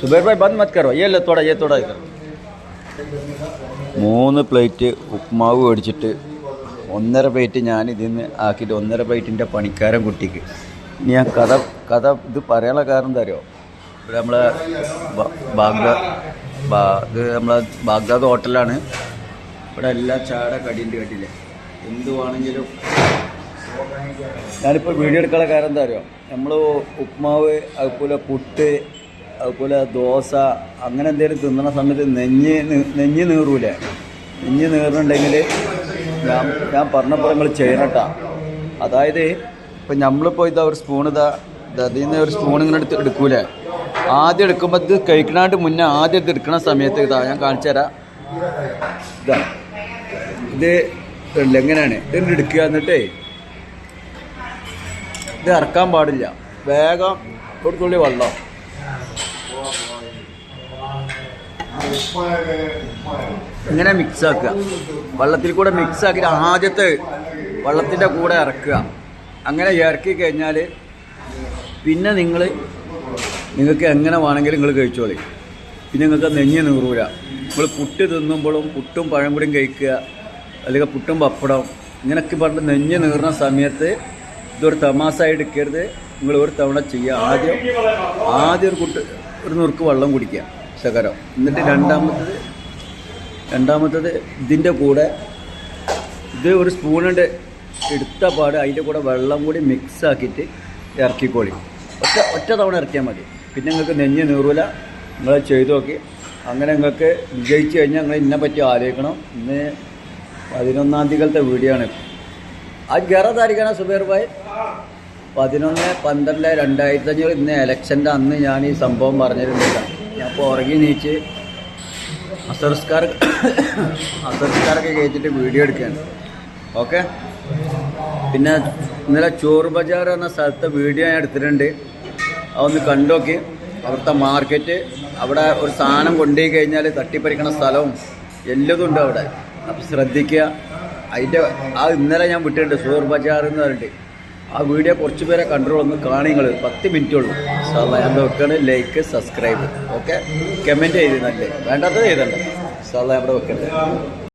സുബൈർ ഭായ് ബന്ദ് മത് കറോ ഏ തോട ഏ തോട മൂന്ന് പ്ലേറ്റ് ഉപ്മാവ് മേടിച്ചിട്ട് ഒന്നര പ്ലേറ്റ് ഞാൻ ഇതിൽ നിന്ന് ആക്കിയിട്ട് ഒന്നര പ്ലേറ്റിന്റെ പണിക്കാരൻ കുട്ടിക്ക്. ഇനി ഞാൻ കഥ കഥ ഇത് പറയാനുള്ള കാരണം തരുമോ ഇവിടെ നമ്മളെ ബാഗ്ദാദ് ഇത് നമ്മളെ ബാഗ്ദാദ് ഹോട്ടലാണ്. ഇവിടെ എല്ലാ ചാട കടിയുണ്ട് കട്ടില്ലേ? എന്തുവാണെങ്കിലും ഞാനിപ്പോൾ വീഡിയോ എടുക്കാനുള്ള കാരണം എന്താ അറിയോ? നമ്മൾ ഉപ്മാവ് അതുപോലെ പുട്ട് അതുപോലെ ദോശ അങ്ങനെ എന്തെങ്കിലും തിന്നണ സമയത്ത് നെഞ്ഞ് നെഞ്ഞ് നീറൂലേ? നെഞ്ഞ് നീറുന്നുണ്ടെങ്കിൽ ഞാൻ ഞാൻ പറഞ്ഞപ്പോൾ നിങ്ങൾ ചെയ്യണട്ടാ. അതായത് ഇപ്പം നമ്മളിപ്പോൾ ഇതാ ഒരു സ്പൂൺ ഇതാ അതിൽ നിന്ന് ഒരു സ്പൂൺ ഇങ്ങനെ എടുത്ത് എടുക്കൂലേ? ആദ്യം എടുക്കുമ്പോൾ ഇത് കഴിക്കണാണ്ട് മുന്നേ ആദ്യം ഇത് എടുക്കണ സമയത്ത് ഇതാ ഞാൻ കാണിച്ചു തരാം. ഇതാ. ഇത് എങ്ങനെയാണ്? ഇത് എടുക്കുക എന്നിട്ടേ ഇത് ഇറക്കാൻ പാടില്ല. വേഗം ഒരു തുള്ളി വെള്ളം. ഇങ്ങനെ മിക്സ് ആക്കുക. വെള്ളത്തിൽ കൂടെ മിക്സ് ആക്കിയിട്ട് ആദ്യത്തെ വെള്ളത്തിന്റെ കൂടെ ഇറക്കുക. അങ്ങനെ ഇറക്കി കഴിഞ്ഞാൽ പിന്നെ നിങ്ങൾ നിങ്ങൾക്ക് എങ്ങനെ വേണമെങ്കിലും നിങ്ങൾ കഴിച്ചോളി. പിന്നെ നിങ്ങൾക്ക് നെഞ്ഞ് നീറൂല. നിങ്ങൾ പുട്ട് തിന്നുമ്പോഴും പുട്ടും പഴംപൊടിയും കഴിക്കുക. അല്ലെങ്കിൽ പുട്ടും പപ്പടം ഇങ്ങനെയൊക്കെ പറഞ്ഞ് നെഞ്ഞ് നീറുന്ന സമയത്ത് ഇതൊരു തമാശയായി എടുക്കരുത് നിങ്ങൾ ഒരു തവണ ചെയ്യുക. ആദ്യം ആദ്യം ഒരു കുട്ട് ഒരു നുറുക്ക് വെള്ളം കുടിക്കുക. ശകരം എന്നിട്ട് രണ്ടാമത്തത് രണ്ടാമത്തത് ഇതിന്റെ കൂടെ ഇത് ഒരു സ്പൂണിന്റെ എടുത്ത പാട് അതിന്റെ കൂടെ വെള്ളം കൂടി മിക്സ് ആക്കിയിട്ട് ഇറക്കിക്കോളി. ഒറ്റ ഒറ്റ തവണ ഇറക്കിയാൽ മതി. പിന്നെ നിങ്ങൾക്ക് നെഞ്ഞ് നീറൂല. നിങ്ങൾ ചെയ്തു നോക്കി. അങ്ങനെ നിങ്ങൾക്ക് വിജയിച്ചു കഴിഞ്ഞാൽ നിങ്ങൾ ഇന്നെ പറ്റി ആലോചിക്കണം. ഇന്ന് പതിനൊന്നാം തീയതികളത്തെ വീഡിയോ ആണ്. ആ ഗറ താരിഖാണ് സുബേർ ഭായ്? പതിനൊന്ന് പന്ത്രണ്ട് രണ്ടായിരത്തി അഞ്ഞൂറ് ഇന്ന് ഇലക്ഷന്റെ അന്ന് ഞാൻ ഈ സംഭവം പറഞ്ഞിരുന്നില്ല. ഞാൻ ഉറങ്ങി നീച്ച് അസർസ്കാർ അസർസ്കാരൊക്കെ കഴിച്ചിട്ട് വീഡിയോ എടുക്കുകയാണ്. ഓക്കെ? പിന്നെ ഇന്നലെ ചോറ് ബജാർ എന്ന സ്ഥലത്തെ വീഡിയോ ഞാൻ എടുത്തിട്ടുണ്ട്. അതൊന്ന് കണ്ടോക്കി. അവിടുത്തെ മാർക്കറ്റ് അവിടെ ഒരു സാധനം കൊണ്ടുപോയി കഴിഞ്ഞാൽ തട്ടിപ്പറിക്കണ സ്ഥലവും എല്ലതും ഉണ്ട് അവിടെ. അപ്പം ശ്രദ്ധിക്കുക. അതിന്റെ ആ ഇന്നലെ ഞാൻ വിട്ടിട്ടുണ്ട് ചോറ് ബജാർ എന്ന് പറഞ്ഞിട്ട്. ആ വീഡിയോ കുറച്ച് പേരെ കണ്ട്രോൾ ഒന്ന് കാണിങ്ങൾ പത്ത് മിനിറ്റ് ഉള്ളൂ. സാധാ ഞാൻ വെക്കണ. ലൈക്ക് സബ്സ്ക്രൈബ് ഓക്കെ കമന്റ് ചെയ്ത് നല്ല വേണ്ടാത്തത് ചെയ്തല്ലേ സാധാ ഇവിടെ വെക്കണ്ടേ